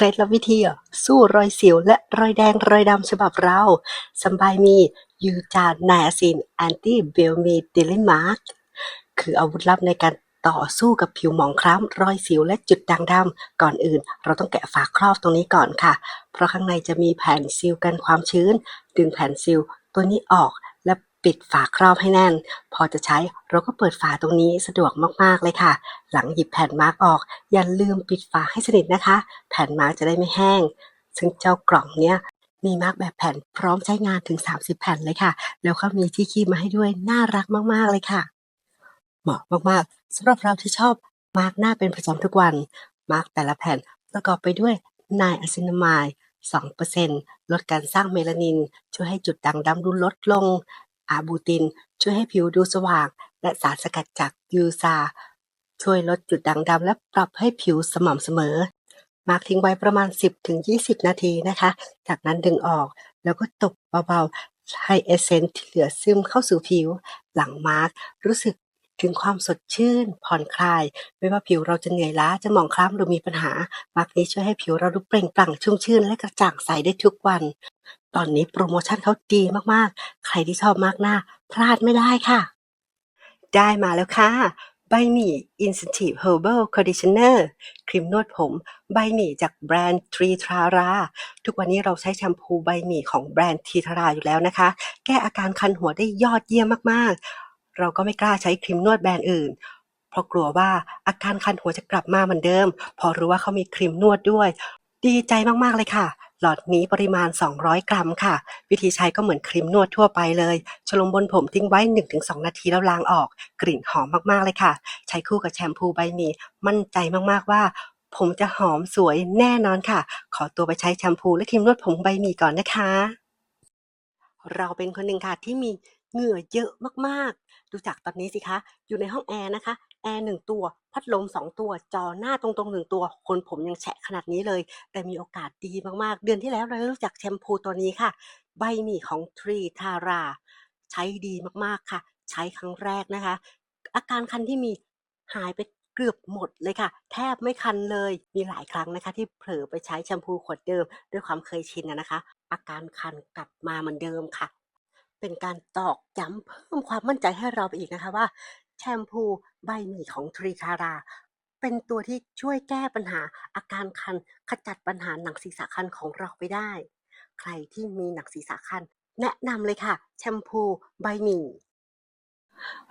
เคล็ดลับวิธี สู้รอยสิวและรอยแดงรอยดำฉบับเราสบายมียูจาไนอาซินแอนตี้เบลมีดิลิมาร์กคืออาวุธลับในการต่อสู้กับผิวหมองคล้ำรอยสิวและจุดด่างดำก่อนอื่น เราต้องแกะฝาครอบตรงนี้ก่อนค่ะ เพราะข้างในจะมีแผ่นซีลกันความชื้น ดึงแผ่นซีลตัวนี้ออกและปิดฝาครอบให้แน่น พอจะใช้เราก็เปิดฝาตรงนี้สะดวกมากๆเลยค่ะ หลังหยิบแผ่นมาร์กออก อย่าลืมปิดฝาให้สนิทนะคะ แผ่นมาร์กจะได้ไม่แห้ง ซึ่งเจ้ากล่องเนี้ยมีมาร์กแบบแผ่นพร้อมใช้งานถึง 30 แผ่นเลยค่ะ แล้วก็มีที่คีบมาให้ด้วยน่ารักมากๆเลยค่ะ เหมาะมากๆสำหรับเราที่ชอบมาร์กหน้าเป็นประจำทุกวัน มาร์กแต่ละแผ่นประกอบไปด้วยไนอะซินามาย2%ลดการสร้างเมลานิน ช่วยให้จุดด่างดำดูลดลง อาบูติน ช่วยให้ผิวดูสว่าง และสารสกัดจากยูซา ช่วยลดจุดด่างดำและปรับให้ผิวสม่ำเสมอ มาร์กทิ้งไว้ประมาณ 10-20 นาทีนะคะ จากนั้นดึงออกแล้วก็ตบเบาๆ ให้เอสเซนต์ที่เหลือซึมเข้าสู่ผิว หลังมาร์กรู้สึกถึงความสดชื่น ผ่อนคลาย ไม่ว่าผิวเราจะเหนื่อยล้าจะหมองคล้ำหรือมีปัญหา มาร์กนี้ช่วยให้ผิวเราดูเปล่งปลั่งชุ่มชื่น และกระจ่างใสได้ทุกวัน ตอนนี้โปรโมชั่นเขาดีมากๆ ใครที่ชอบมาร์กหน้า พลาดไม่ได้ค่ะ ได้มาแล้วค่ะ ใบหมี่ Incentive Herbal Conditioner ครีมนวดผม ใบหมี่จากแบรนด์ทรีทรารา ทุกวันนี้เราใช้แชมพูใบหมี่ของแบรนด์ทรีทราราอยู่แล้วนะคะ แก้อาการคันหัวได้ยอดเยี่ยมมากๆ เราก็ไม่กล้าใช้ครีมนวดแบรนด์อื่น เพราะกลัวว่าอาการคันหัวจะกลับมาเหมือนเดิม พอรู้ว่าเขามีครีมนวดด้วย ดีใจมากๆเลยค่ะ หลอดนี้ปริมาณ 200 กรัมค่ะ วิธีใช้ก็เหมือนครีมนวดทั่วไปเลยฉลมบนผมทิ้งไว้ 1-2 นาทีแล้วล้างออก กลิ่นหอมมากๆเลยค่ะ ใช้คู่กับแชมพูใบหมีมั่นใจมากๆว่าผมจะหอมสวยแน่นอนค่ะ ขอตัวไปใช้แชมพูและครีมนวดผมใบหมีก่อนนะคะ เราเป็นคนหนึ่งค่ะที่มี เหงื่อเยอะมากๆ ดูจากตอนนี้สิคะ อยู่ในห้องแอร์นะคะ แอร์หนึ่งตัว พัดลมสองตัว จอหน้าตรงๆหนึ่งตัว คนผมยังแฉะขนาดนี้เลย แต่มีโอกาสดีมากๆ เดือนที่แล้วเราได้รู้จักแชมพูตัวนี้ค่ะ ใบหมี่ของทรีทารา ใช้ดีมากๆค่ะ ใช้ครั้งแรกนะคะ อาการคันที่มีหายไปเกือบหมดเลยค่ะ แทบไม่คันเลย มีหลายครั้งนะคะ ที่เผลอไปใช้แชมพูขวดเดิม ด้วยความเคยชินนะคะ อาการคันกลับมาเหมือนเดิมค่ะ เป็นการตอกย้ำเพิ่มความมั่นใจให้เราไปอีกนะคะว่า แชมพูใบหมี่ของทรีคารา เป็นตัวที่ช่วยแก้ปัญหาอาการคันขจัดปัญหาหนังศีรษะคันของเราไปได้ ใครที่มีหนังศีรษะคัน แนะนำเลยค่ะ แชมพูใบหมี่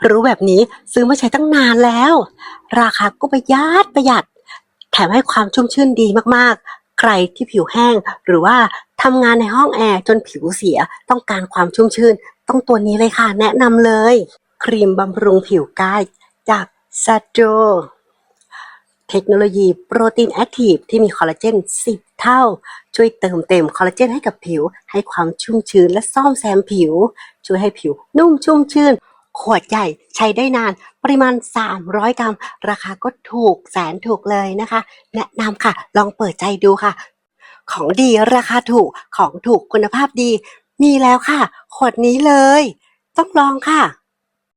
รู้แบบนี้ซื้อมาใช้ตั้งนานแล้ว ราคาก็ประหยัดประหยัด แถมให้ความชุ่มชื่นดีมากๆ ใครที่ผิวแห้งหรือว่า ทำงานในห้องแอร์จนผิวเสียต้องการความชุ่มชื่น ต้องตัวนี้เลยค่ะ แนะนำเลย ครีมบำรุงผิวกายจากซาโจเทคโนโลยีโปรตีนแอคทีฟที่มีคอลลาเจน 10 เท่า ช่วยเติมเต็มคอลลาเจนให้กับผิว ให้ความชุ่มชื้นและซ่อมแซมผิว ช่วยให้ผิวนุ่มชุ่มชื่น ขวดใหญ่ใช้ได้นาน ปริมาณ 300 กรัม ราคาก็ถูกแสนถูกเลยนะคะ แนะนำค่ะ ลองเปิดใจดูค่ะ ของดีราคาถูกของถูกคุณภาพดี มีแล้วค่ะ ขวดนี้เลย ต้องลองค่ะ